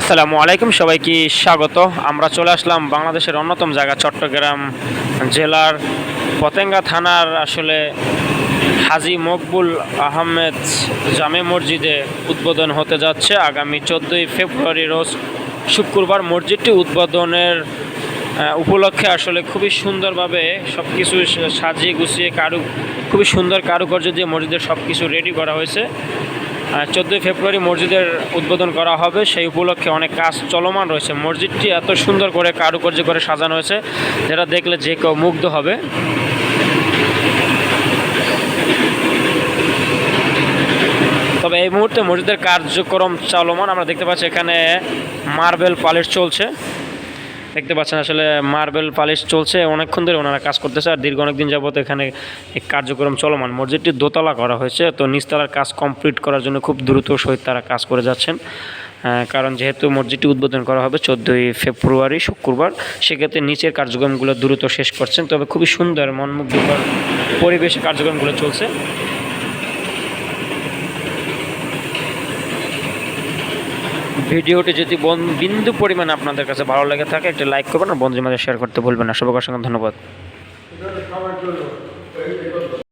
আসসালামু আলাইকুম, সবাইকে স্বাগত। আমরা চলে আসলাম বাংলাদেশের অন্যতম জায়গা, চট্টগ্রাম জেলার পতেঙ্গা থানার আসলে হাজি মকবুল আহমেদ জামে মসজিদে উদ্বোধন হতে যাচ্ছে। আগামী চোদ্দোই ফেব্রুয়ারি রোজ শুক্রবার মসজিদটি উদ্বোধনের উপলক্ষে আসলে খুবই সুন্দরভাবে সব কিছু সাজিয়ে গুছিয়ে কারু, খুবই সুন্দর কারুকার্য দিয়ে মসজিদের সব কিছু রেডি করা হয়েছে। চোদ্দোই ফেব্রুয়ারি মসজিদের উদ্বোধন করা হবে। সেই উপলক্ষে অনেক কাজ চলমান রয়েছে। মসজিদটি এত সুন্দর করে কারুকার্য করে সাজানো হয়েছে, যেটা দেখলে যে কেউ মুগ্ধ হবে। তবে এই মুহূর্তে মসজিদের কার্যক্রম চলমান। আমরা দেখতে পাচ্ছি এখানে মার্বেল পালিশ চলছে। দেখতে পাচ্ছেন আসলে মার্বেল পালিশ চলছে। অনেকক্ষণ ধরে ওনারা কাজ করতেছে আর দীর্ঘ অনেকদিন যাবত এখানে কার্যক্রম চলমান। মসজিদটি দোতলা করা হয়েছে, তো নিচতলার কাজ কমপ্লিট করার জন্য খুব দ্রুত সহিত তারা কাজ করে যাচ্ছেন। কারণ যেহেতু মসজিদটি উদ্বোধন করা হবে চোদ্দোই ফেব্রুয়ারি, শুক্রবার, সেক্ষেত্রে নিচের কার্যক্রমগুলো দ্রুত শেষ করছেন। তবে খুবই সুন্দর, মনমুগ্ধকর পরিবেশে কার্যক্রমগুলো চলছে। ভিডিওটি যদি বিন্দু পরিমাণ আপনাদের কাছে ভালো লেগে থাকে, একটি লাইক করবেন আর বন্ধুদের মাঝে শেয়ার করতে ভুলবেন না। সবাইকে অসংখ্য ধন্যবাদ।